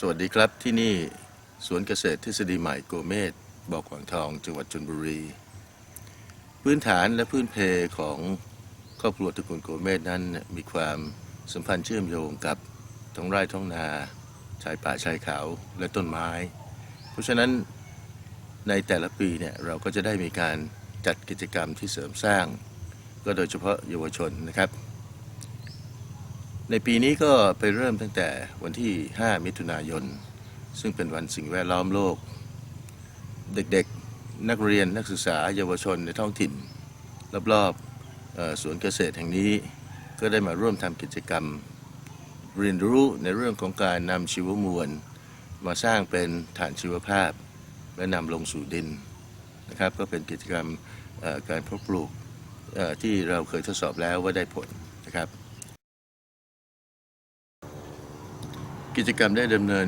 สวัสดีครับที่นี่สวนเกษตรทฤษฎีใหม่โกเมศบอกขวางทองจังหวัดชนบุรี พื้นฐานและพื้นเพของครอบครัวตระกูลโกเมศนั้นมีความสัมพันธ์เชื่อมโยงกับท้องไร่ท้องนาชายป่าชายเขาและต้นไม้ เพราะฉะนั้นในแต่ละปีเนี่ยเราก็จะได้มีการจัดกิจกรรมที่เสริมสร้าง ก็โดยเฉพาะเยาวชนนะครับ ในปีนี้ก็ไปเริ่มตั้งแต่วันที่ 5 มิถุนายน ซึ่งเป็นวันสิ่งแวดล้อมโลก เด็กๆ นักเรียนนักศึกษา เยาวชนในท้องถิ่น รอบๆเอ่อสวนเกษตรแห่งนี้ ก็ได้มาร่วมทำกิจกรรม เรียนรู้ในเรื่องของการนำชีวมวล มาสร้างเป็นฐานชีวภาพ และนำลงสู่ดินนะครับก็เป็นกิจกรรมการเพาะปลูกที่เราเคยทดสอบแล้วว่าได้ผลนะครับ กิจกรรมได้ดำเนิน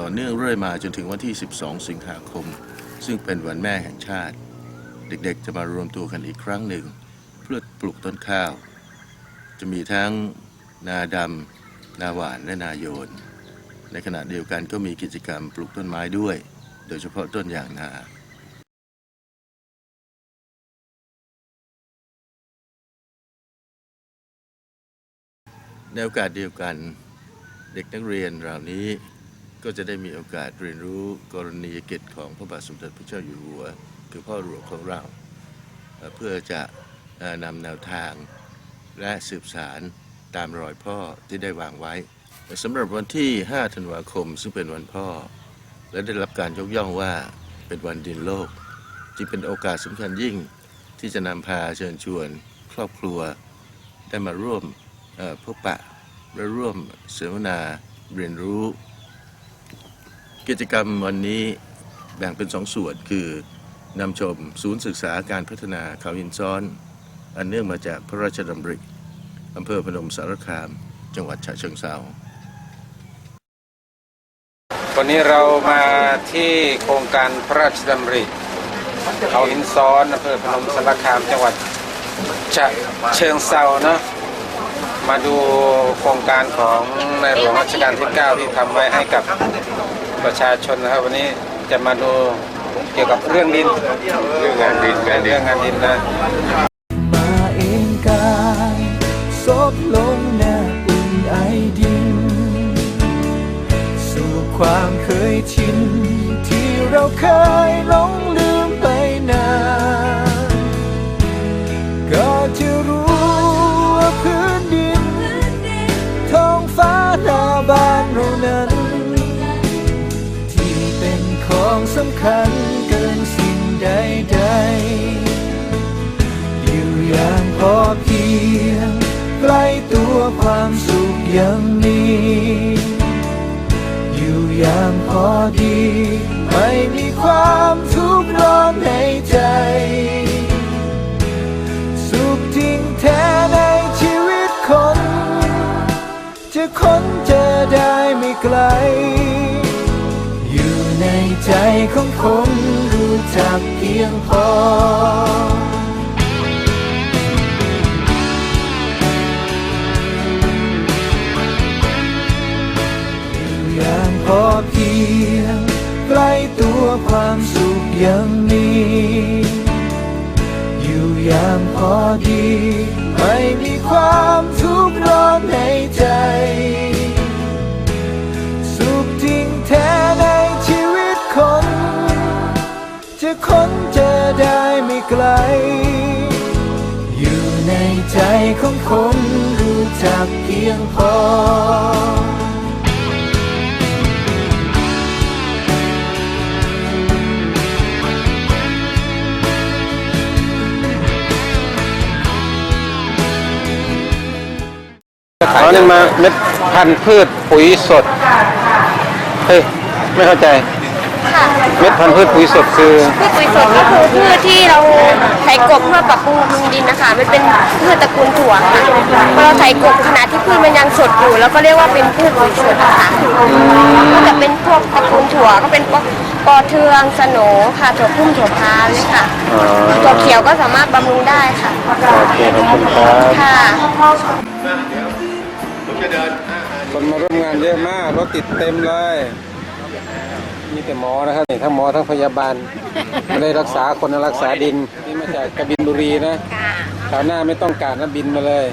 ต่อเนื่องเรื่อยมาจนถึงวันที่ 12 สิงหาคม ซึ่งเป็นวันแม่แห่งชาติ เด็กๆ จะมารวมตัวกันอีกครั้งหนึ่ง เพื่อปลูกต้นข้าว จะมีทั้งนาดำ นาหวาน และนาโยน ในขณะเดียวกันก็มีกิจกรรมปลูกต้นไม้ด้วย โดยเฉพาะต้นยางนาในโอกาสเดียวกัน เด็กนักเรียนเหล่านี้ก็จะได้มีโอกาสเรียนรู้กรณียกิจของพระบาทสมเด็จพระเจ้าอยู่หัว คือพ่อหลวงของเรา เพื่อจะนำแนวทางและสืบสารตามรอยพ่อที่ได้วางไว้สำหรับวันที่ 5 ธันวาคม ซึ่งเป็นวันพ่อ และได้รับการยกย่องว่าเป็นวันดินโลกจึงเป็นโอกาสสำคัญยิ่งที่จะนำพาเชิญชวนครอบครัวได้มาร่วมเอ่อพบปะ และร่วมเสวนาเรียนรู้ กิจกรรมวันนี้แบ่งเป็นสองส่วนคือนำชมศูนย์ศึกษาการพัฒนาเขาหินซ้อน อันเนื่องมาจากพระราชดำริอำเภอพนมสารคาม จังหวัดฉะเชิงเทราวันนี้เรามาที่โครงการพระราชดำริเขาหินซ้อนอำเภอพนมสารคามจังหวัดฉะเชิงเซาเนาะ มาดูโครงการของในหลวงรัชกาลที่ 9 ที่ทำไว้ให้กับประชาชนนะครับ วันนี้จะมาดูเกี่ยวกับเรื่องดินเรื่องงานดินเรื่องงานดินนะมาเองกายซบลงหน้าอุ่นไอดิน สู่ความเคยชิน ที่เราเคยหลงลืม คัญเกินสิ่งใดๆอยู่อย่างพอเพียงใกล้ตัวความสุขยังมีอยู่อย่างพอดี ไม่มีความทุกข์ร้อนในใจ สุขทิ้งแท้ในชีวิตคน จะค้นเจอได้ไม่ไกล ใจของคนรู้จักเพียงพออยู่อย่างพอเพียงใกล้ตัวความสุขยังมีอยู่อย่างพอดี ไม่มีความทุกข์ร้อนในใจ คนรู้จักเพียงพอ เขาเนี่ยมาเม็ดพันธุ์พืชปุ๋ยสด เฮ้ย ไม่เข้าใจ ค่ะเม็ดพันธุ์พืชปุ๋ยสดคือ พืชปุ๋ยสดก็คือพืชที่เราไถ กบเพื่อปรับปรุงบำรุงดินนะคะมันเป็นพืชตระกูลถั่วค่ะพอเราไถกบขณะที่พืชมันยังสดอยู่เราก็เรียกว่าเป็นพืชปุ๋ยสดค่ะก็จะเป็นพวกตระกูลถั่วก็เป็นพวกปอเทืองสโหนค่ะถั่วพุ่มถั่วพาเนี่ยค่ะอ๋อถั่วเขียวก็สามารถบำรุงได้ค่ะโอเคขอบคุณครับค่ะผมจะเดินคนมาร่วมงานเยอะมากรถติดเต็มเลย มีแต่หมอนะครับนี่ทั้งหมอทั้งพยาบาลไม่ได้รักษาคนนะรักษาดินนี่ มาจากกบินบุรีนะค่ะคราวหน้าไม่ต้องการนะบินมาเลย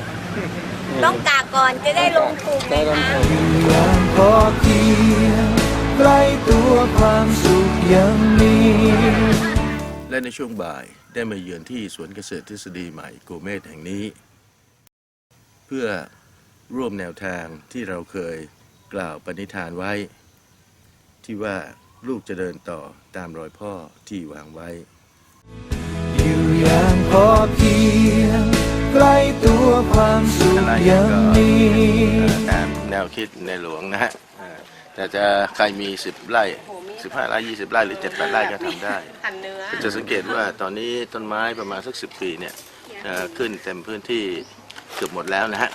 นี่ต้องกาก่อนจะได้ลงทุนได้ลงทุนอย่างพอเพียงใกล้ตัวความสุขยังมีและในช่วงบ่ายได้มาเยือนที่สวนเกษตรทฤษฎีใหม่โกเมสแห่งนี้ เพื่อร่วมแนวทางที่เราเคยกล่าวปณิธานไว้ ที่ว่าลูกจะเดินต่อตามรอยพ่อที่วางไว้อยู่อย่างพอเพียงใกล้ตัวความสุขยังมีตามแนวคิดในหลวงนะฮะอ่าแต่จะใครมี10ไร่15ไร่20ไร่หรือ7 8ไร่ก็ทำได้ หั่นเนื้อ จะสังเกตว่าตอนนี้ต้นไม้ประมาณสัก10ปีเนี่ยเอ่อขึ้นเต็มพื้นที่เกือบหมดแล้วนะฮะ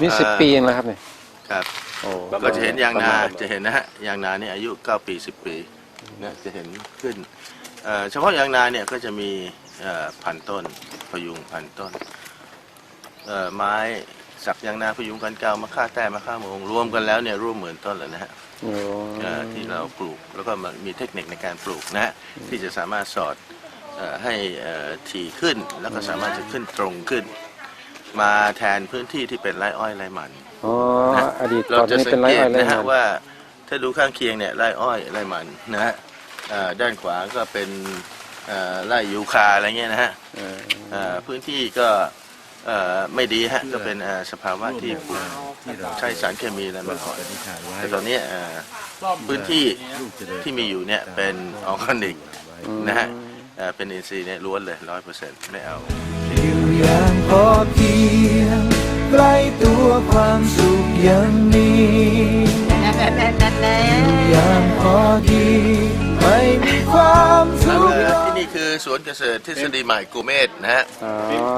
นี่สิบปีเองแล้วครับเนี่ยครับ โอ้ก็จะเห็นยางนาจะเห็นนะฮะยางนาเนี่ยอายุ 9 ปี 10 ปีนะจะเห็นขึ้นเอ่อเฉพาะยางนาเนี่ยก็จะมีเอ่อ พันต้นพยุงพันต้นเอ่อไม้สักยางนาพยุงกันเกามะค่าแต้มะค่าโมงรวมกันแล้วเนี่ยร่วมหมื่นต้นแล้วนะฮะโอ้เอ่อที่เราปลูกแล้วก็มันมีเทคนิคในการปลูกนะฮะที่จะสามารถสอดเอ่อให้เอ่อถี่ขึ้นแล้วก็สามารถจะขึ้นตรงขึ้น มาแทนพื้นที่ที่เป็นไร่อ้อยไร่มันอ๋ออดีตเราก่อนจะนี่สัเป็นงไรเกอ้ตอยไรนะฮะมันว่าถ้าดูข้างเคียงเนี่ยไร่อ้อยไร่มันนะฮะเอ่อด้านขวาก็เป็นเอ่อ ไร่ยูคาอะไรเงี้ยนะฮะเออเอ่อพื้นที่ก็เอ่อไม่ดีฮะก็เป็นเอ่อสภาวะที่ปลูกใช้สารเคมีอะไรมาก่อนแต่ตอนนี้เอ่อพื้นที่ที่มีอยู่เนี่ยเป็นออร์แกนิกนะฮะเอ่อเป็นอินทรีย์เนี่ยล้วนเลยร้อยเปอร์เซ็นต์ไม่เอาอยู่อย่างพอเพียงใกล้ตัวความสุขยังมีอยู่อย่างพอดี ไม่มีความทุกข์เอ่อที่นี่คือสวนเกษตรทฤษฎีใหม่กูเมศนะฮะอ๋อ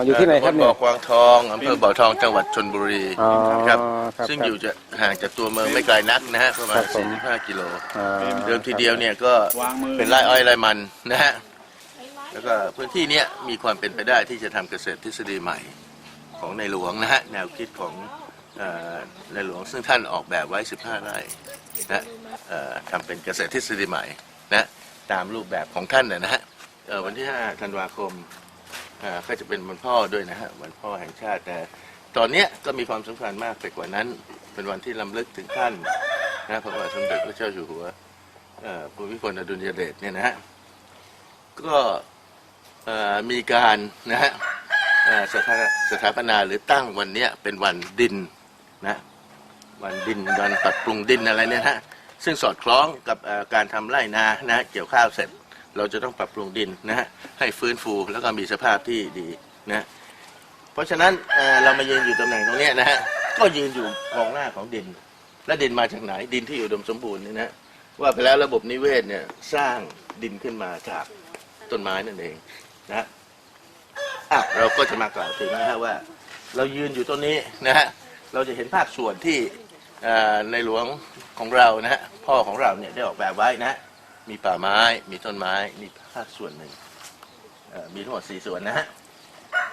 อยู่ที่ไหนครับตำเนี่บ่ยอกวางทองอำเภอบ่อทองจังหวัดชนบุรีอ๋อครับครับซึ่งครับอยู่จะห่างจากตัวเมืองไม่ไกลนักนะฮะประมาครัณบผม45 กิโลอ่าเดิมทีเดียวเนี่ยก็เป็นไร่อ้อยไร่มันนะฮะแล้วก็พื้นที่เนี้ยมีความเป็นไปได้ที่จะทำเกษตรทฤษฎีใหม่ของในหลวงนะฮะแนวคิดของเอ่อในหลวงซึ่งท่านออกแบบไว้ 15 ไร่นะเอ่อทำเป็นเกษตรทฤษฎีใหม่ นะตามรูปแบบของท่านนะฮะวันที่ 5 ธันวาคมก็จะเป็นวันพ่อด้วยนะฮะวันพ่อแห่งชาติแต่ตอนเนี้ยก็มีความสำคัญมากไปกว่านั้น เป็นวันที่ลำลึกถึงท่านนะพระบาทสมเด็จพระเจ้าอยู่หัวภูมิพลอดุลยเดชเนี่ยนะฮะก็มีการนะฮะสถาสถาปนาหรือตั้งวันเนี้ยเป็นวันดินนะวันดินวันปรับปรุงดินอะไรเนี่ยนะ ซึ่งสอดคล้องกับการทำไร่นานะเกี่ยวข้าวเสร็จ เราจะต้องปรับปรุงดินนะฮะให้ฟื้นฟูแล้วก็มีสภาพที่ดีนะเพราะฉะนั้นเเรามายืนอยู่ตำแหน่งตรงนี้นะฮะก็ยืนอยู่กองหน้าของดิน และดินมาจากไหนดินที่อุดมสมบูรณ์นี่นะว่าไปแล้วระบบนิเวศเนี่ยสร้างดินขึ้นมาจากต้นไม้นั่นเองนะอะเราก็จะมากล่าวถึงนะฮะว่า เรายืนอยู่ตรงนี้นะฮะเราจะเห็นภาคส่วนที่ ในหลวงของเรานะฮะพ่อของเราเนี่ยได้ออกแบบไว้นะ มีป่าไม้มีต้นไม้นี่ภาคส่วนหนึ่งมีทั้งหมดสี่ส่วนนะฮะ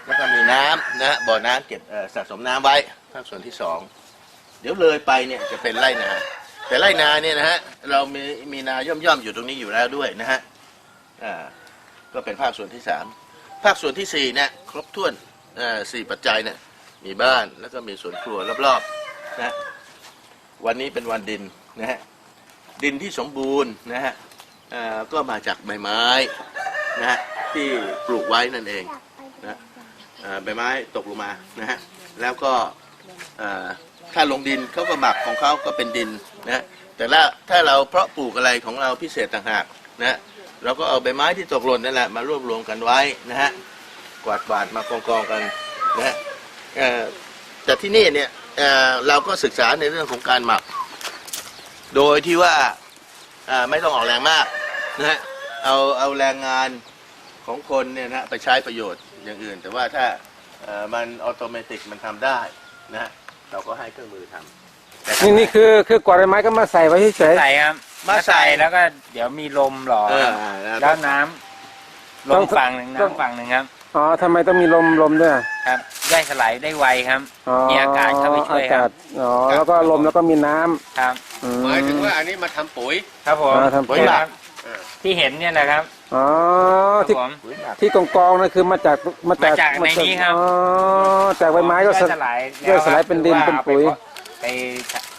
แล้วก็มีน้ำนะบ่อน้ำเก็บสะสมน้ำไว้ภาคส่วนที่สองเดี๋ยวเลยไปเนี่ยจะเป็นไร่นาแต่ไร่นาเนี่ยนะฮะเรามีมีนาย่อมย่อมอยู่ตรงนี้อยู่แล้วด้วยนะฮะอ่าก็เป็นภาคส่วนที่สามภาคส่วนที่สี่เนี่ยครบถ้วนอ่าสี่ปัจจัยเนี่ยมีบ้านแล้วก็มีสวนครัวรอบๆนะ วันนี้เป็นวันดินนะฮะดินที่สมบูรณ์นะฮะก็มาจากใบไม้นะฮะที่ปลูกไว้นั่นเองนะใบไม้ตกลงมานะฮะแล้วก็ถ้าลงดินเขาก็หมักของเขาก็เป็นดินนะแต่ละถ้าเราเพาะปลูกอะไรของเราพิเศษต่างหากนะเราก็เอาใบไม้ที่ตกหล่นนั่นแหละมารวบรวมกันไว้นะฮะกวาดกวาดมากองกองกันนะฮะแต่ที่นี่เนี่ย เอ่อเราก็ศึกษาในเรื่องของการหมัก โดยที่ว่าอ่าไม่ต้องออกแรงมากนะฮะเอาเอาแรงงานของคนเนี่ยนะไปใช้ประโยชน์อย่างอื่น แต่ว่าถ้าเอ่อมันออโตเมติกมันทำได้นะฮะเราก็ให้เครื่องมือทำแต่นี่นี่คือคือกวาดใบไม้ก็มาใส่ไว้เฉยใส่ครับมาใส่ แล้วก็เดี๋ยวมีลมหล่อเออ แล้วน้ำลต้องมฝั่งหนึ่งต้องน้ำฝั่งหนึ่งครับๆ อ๋อทำไมต้องมีลมลมด้วยอะครับย่อยสลายได้ไวครับอ๋อมีอากาศเข้าไปช่วยอาคการัศบอ๋อ แล้วก็ลมแล้วก็มีน้ำครับอืหมายถึงว่าอันนี้มาทำปุ๋ย ครับผมอ่าทำปุ๋ยนี่หมักครับที่เห็นเนี่ยนะครับ อ๋อครับที่ผมปุ๋ยหมักที่กองกองๆนั่นคือมาจากมาจากมาจากในนี้ครับ อ๋อ จากใบไม้ก็ย่สอยสลายย่อยสลายเป็นดินหรือเป็นว่าปุ๋ย ไป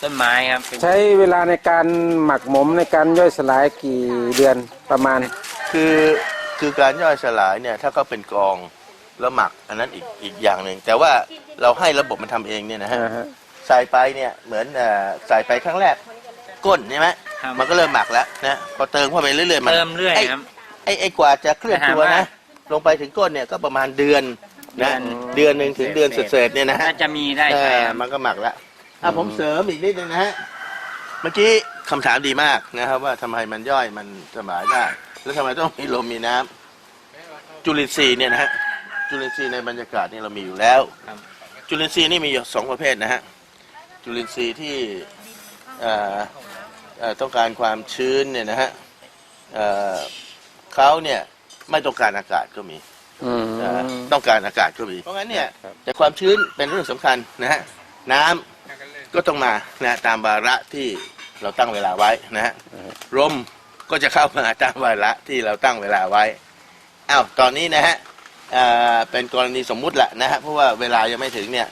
ต้นไม้ครับเป็นใช้เวลาในการหมักหมมในการย่อยสลายกี่เดือนประมาณ คือ คือการย่อยสลายเนี่ยถ้าเขาเป็นกองแล้วหมัก อันนั้นอีกอีกอย่างหนึ่งแต่ว่าเราให้ระบบมันทำเองเนี่ยนะฮะอ่าฮะใส่ไปเนี่ยเหมือนเอ่อใส่ไปครั้งแรกก้นใช่ไหมครับมันก็เริ่มหมักแล้วนะพอเติมเข้าไปเรื่อยๆมันเติมเรื่อยไอ้ครับ ไอ้ไอ้กว่าจะเคลื่อนตัวแต่หานะว่าลงไปถึงก้นเนี่ยก็ประมาณเดือนนะเดือนเดือนหนึ่งถึงเดือนเศษๆเนี่ยนะฮะ น่าจะมีได้เอใช่อครับมันก็หมักแล้วอะผมเสริมอีกนิดนึงนะฮะ เมื่อกี้คำถามดีมากนะครับ ว่าทำไมมันย่อยมันสมายได้ แล้วทำไมต้องมีลมมีน้ำจุลินทรีย์เนี่ยนะฮะจุลินทรีย์ในบรรยากาศนี่เรามีอยู่แล้ว ครับ จุลินทรีย์นี่มีอยู่สองประเภทนะฮะจุลินทรีย์ที่เอ่อเอ่อต้องการความชื้นเนี่ยนะฮะเอ่อเขาเนี่ยไม่ต้องการอากาศก็มี อืม เอ่อต้องการอากาศก็มีเพราะงั้นเนี่ยครับ แต่ความชื้นเป็นเรื่องสำคัญนะฮะน้ำก็ต้องมานะตามวาระที่เราตั้งเวลาไว้นะฮะลม ก็จะเข้ามาตามวาระที่เราตั้งเวลาไว้อ้าวตอนนี้นะฮะเอ่อเป็นกรณีสมมุติแหละนะฮะเพราะว่าเวลายังไม่ถึงเนี่ย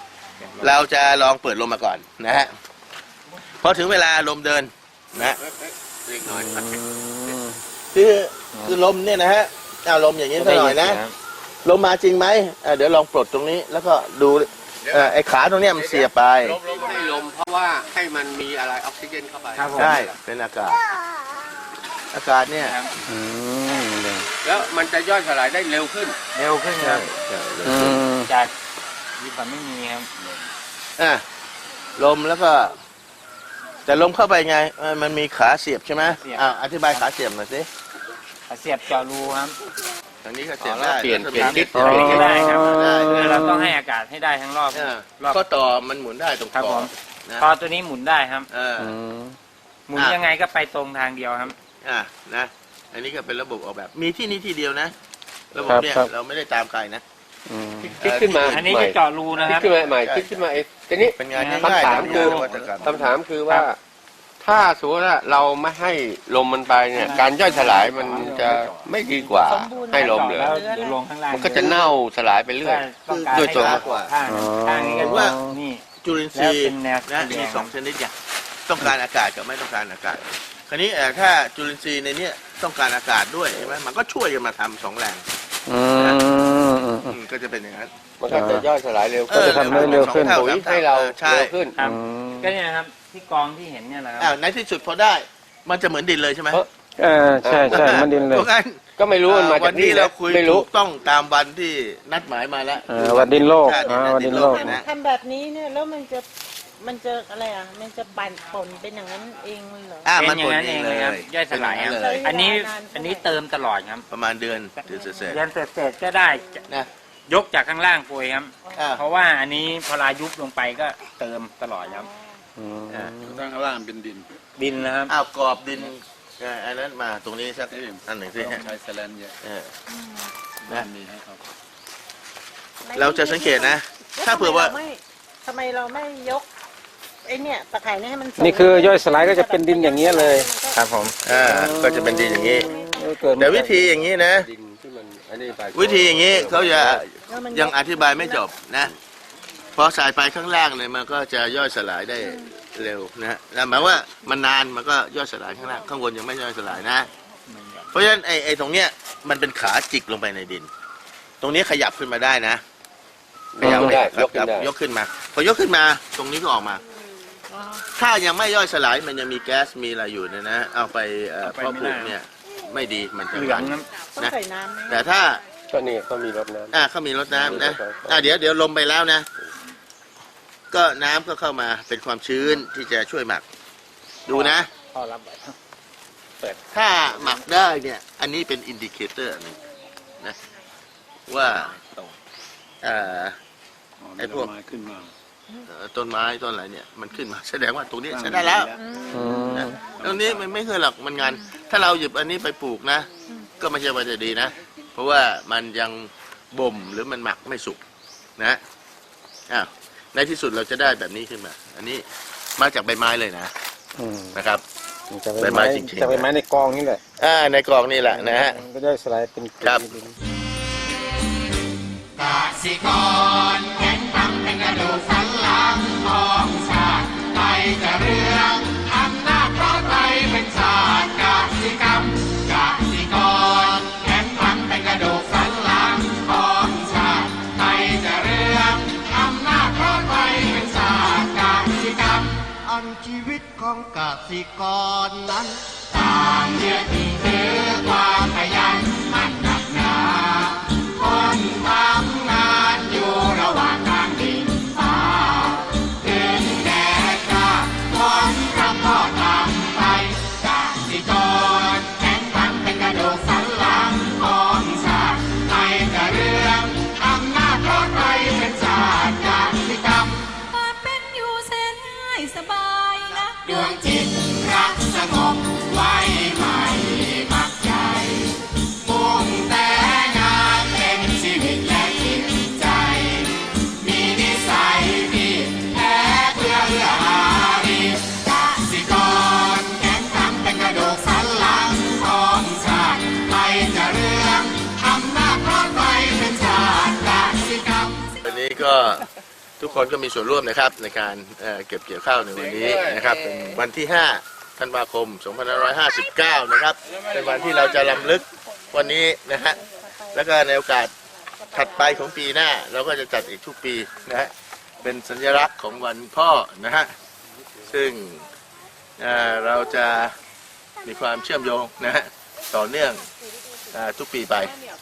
เราจะลองเปิดลมมาก่อนนะฮะพอถึงเวลาลมเดินนะเล็กน้อยคือคือลมเนี่ยนะฮะเอาลมอย่างนี้สักหน่อยนะครับลมมาจริงไหมอะเดี๋ยวลองปลดตรงนี้ แล้วก็ดูเอ่อไอ้ขาตรงเนี้ยมันเสียบไปลมลมให้ลมเพราะว่าให้มันมีอะไรออกซิเจนเข้าไปครับผมใช่เป็นอากาศ อากาศเนี่ยอืมแล้วมันจะย่อยสลายได้เร็วขึ้น เร็วขึ้นครับใช่เลยอืมจากที่ผมไม่มีครับอะลมแล้วก็ แต่ลมเข้าไปไงเอ่อมันมีขาเสียบใช่ไหมอ่าอธิบายขาเสียบหน่อยสิเสียบเจาะรูครับ ทางนี้ก็เสียบอ๋อแล้วได้เปลี่ยนแล้วเปลี่ยนทิศก็อันนี้ก็ได้ครับได้คือเราต้องให้อากาศให้ได้ทั้งรอบเออรอบ ข้อต่อมันหมุนได้ตรงครับคผอมนะพอตัวนี้หมุนได้ครับ เอออืม หมุนอะ ยังไงก็ไปตรงทางเดียวครับ อะนะ อันนี้ก็เป็นระบบออกแบบ มีที่นี่ที่เดียวนะ ระบบเนี่ยเราไม่ได้ตามใครนะ อืมคลิกขึ้นมาอันนี้ใหม่จะเจาะรูนะคคลิกรับขึ้นมาใหม่คลิกขึ้นมาเองทีนี้ เป็นงานคง่ายคำๆถามคือ นวัตกรรม คำถามคือว่า ถ้าสมมติว่าเราไม่ให้ลมมันไปเนี่ย การย่อยสลายมันจะไม่ดีกว่าให้ลมเหรอแล้วเดี๋ยวลงข้างล่างมันก็จะเน่าสลายไปเรื่อย ต้องการด้วยตัวให้มากกว่าข้างข้างนี้ก็ว่านี่ จุลินทรีย์แล้วเป็นแนวนะแนวมีสองชนิดอย่างต้องการอากาศกับไม่ต้องการอากาศ คราวนี้เอ่อถ้าจุลินทรีย์ในเนี้ยต้องการอากาศด้วยใช่ไหมมันก็ช่วยกันมาทำสองแรงอืมอืมอืมก็จะเป็นอย่างนั้น มันก็จะย่อยสลายเร็วเอขึ้นอจะทำให้เร็วขึ้นสองปุ๋ยท่ให้เราออใช่ เร็วขึ้น ครับอืมก็เนี่ยนะครับที่กองที่เห็นเนี่ยแหละคอ่ารับในที่สุดพอได้ มันจะเหมือนดินเลยใช่ไหมเออ เออใช่ใช่มันดินเลยพราะงั้นก็ไม่รู้มันมาวัจากนนี้นี่เรานะคุยไม่รู้ ถูกต้องตามวันที่นัดหมายมาแล้ว เออวันดินโลกชาติอ่าวันดินโลกนะทำแบบนี้เนี่ยแล้วมันจะ มันจะอะไรอะ มันจะปั่นผลเป็นอย่างนั้นเองเหรอ อ่าเป็มันนอย่างนั้นผลเองเลยครับย่อยสลายครับเป็นองนั้นเลยอันนี้ใช้เวลานานเท่าไหร่ อันนี้เติมตลอดครับประมาณเดือนเดือนเศษเดือนเศษๆก็ได้ๆนะยกจากข้างล่างปุยครับ อ่าเพราะว่าอันนี้พอลายุบลงไปก็เติมตลอดครับอืมอ่าข้างล่างเป็นดินดินนะครับ อ้าวกรอบดินเอ่ออันนั้นมาตรงนี้สักอันหนึ่งสิฮะใช้แสลนเยอะเออ นะ มีให้เขาเราจะสังเกตนะถ้าเผื่อว่าไม่ทำไมเราไม่ยก ไอเนี่ยตะไคร่เนี่ยให้มันสูงนี่คือย่อยสลายก็จะเป็นดินอย่างเงี้ยเลยครับผมอ่าก็จะเป็นดินอย่างนี้เออเกิดมาแต่วิธีอย่างนี้นะ ดินที่มันอันนี้ไปวิธีอย่างนี้เขาจะแล้วมันยังอธิบายไม่จบนะพอใส่ไปข้างล่างเนี่ยมันก็จะย่อยสลายได้เร็วนะฮะแล้วหมายว่ามันนานมันก็ย่อยสลายข้างล่างข้างบนยังไม่ย่อยสลายนะ เพราะฉะนั้นไอ้ไอ้ตรงเนี้ยมันเป็นขาจิกลงไปในดิน ตรงนี้ขยับขึ้นมาได้นะขยับได้ขยกขึ้ยันบได้ ยกขึ้นมา พอยกขึ้นมาตรงนี้ก็ออกมา ถ้ายังไม่ย่อยสลายมันยังมีแก๊สมีอะไรอยู่เนี่ยนะเอาไปเอ่อเพาะปลูกเนี่ยไม่ดีมันจะเหลืองครับต้องใส่น้ำไหมแต่ถ้าก็นี่ก็มีรถน้ำ อ่าเขามีรดน้ำนะอ่าเดี๋ยวเดี๋ยวลมไปแล้วนะ ก็น้ำก็เข้ามาเป็นความชื้นที่จะช่วยหมัก ดูนะ พอรับถ้าหมักได้เนี่ย อันนี้เป็นอินดิเคเตอร์หนึ่งนะ ว่าเอ่อ ไอ้พวกเอ่อ ต้นไม้ต้นอะไรเนี่ยมันขึ้นมาแสดงว่าตรงนี้ใช้ได้แล้วอืมนะตรงนี้มันไม่เคยหรอกมันงาน ถ้าเราหยิบอันนี้ไปปลูกนะ ก็ไม่ใช่ว่าจะดีนะ เพราะว่ามันยังบ่มหรือมันหมักไม่สุกนะอ้าวในที่สุดเราจะได้แบบนี้ขึ้นมา อันนี้มาจากใบไม้เลยนะอืมนะครับจะใบไม้จริงๆจะใบไม้ในกองนี่แหละอ่าในกล่องนี่แหละนะฮะ มันก็ได้สลายเป็นครับอั ของกสิกรนั้นต่างเยือ ทุกคนก็มีส่วนร่วมนะครับในการเอ่อเก็บเกี่ยวข้าวในวันนี้นะครับเป็นวันที่ 5 ธันวาคม 2559 นะครับ เป็นวันที่เราจะรำลึกวันนี้นะฮะแล้วก็ในโอกาสถัดไปของปีหน้า เราก็จะจัดอีกทุกปีนะฮะเป็นสัญลักษณ์ของวันพ่อนะฮะซึ่งเอ่อเราจะมีความเชื่อมโยงนะฮะต่อเนื่องเอ่อทุกปีไป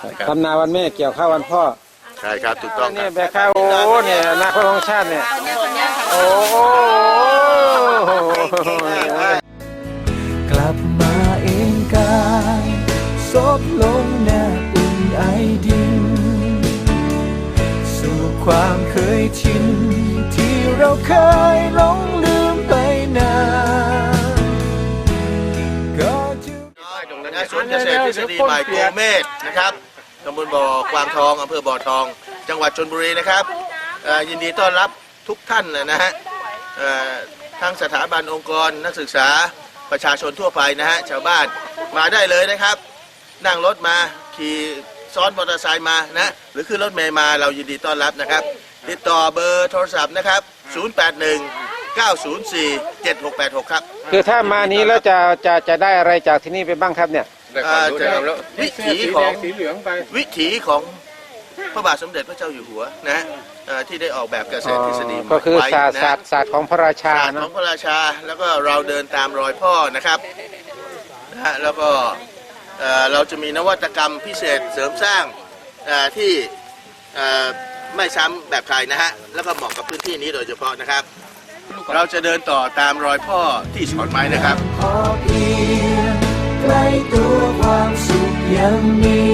นะครับ ทำนาวันแม่เกี่ยวข้าววันพ่อ ใช่ครับถูกต้องคเนี่รัยบ แบกข้าวโอ้เนี่ยอนาคตของชาติเนี่ยโอ้โห กลับมาเองกายซบลงหน้าอุ่นไอดิน สู่ความเคยชิน ที่เราเคยหลงลืมไปนานก็จะณสวนเกษตรทฤษฎีใหม่โกเมศนะครับ ตำบลบ่อกวางทองอำเภอบ่อทอง จังหวัดชนบุรีนะครับยินดีต้อนรับทุกท่านนะฮะทั้งสถาบันองค์กรนักศึกษาประชาชนทั่วไปนะฮะชาวบ้านมาได้เลยนะครับ นั่งรถมาขี่ซ้อนมอเตอร์ไซค์มานะหรือขึ้นรถเมล์มาเรายินดีต้อนรับนะครับ ติดต่อเบอร์โทรศัพท์นะครับ 081 904 7686 ครับ คือถ้ามานี้แล้วจะจะจะได้อะไรจากที่นี่ไปบ้างครับเนี่ย เอ่อจะวิถีของสีเหลืองไปวิถีของพระบาทสมเด็จพระเจ้าอยู่หัวนะฮะเอ่อที่ได้ออกแบบเกษตรทฤษฎีใหม่ก็คือไว้ศาสตร์นะศาสตร์ศาสตร์ของพระราชาศาสตร์ขเนาะองพระราชาแล้วก็เราเดินตามรอยพ่อนะครับนะฮะแล้วก็เอ่อเราจะมีนวัตกรรมพิเศษเสริมสร้างเอ่อที่เอ่อไม่ซ้ำแบบใครนะฮะแล้วก็เหมาะกับพื้นที่นี้โดยเฉพาะนะครับ เราจะเดินต่อตามรอยพ่อที่สอนไว้นะครับพอเพียงใกล้ตัว ความสุขยังมี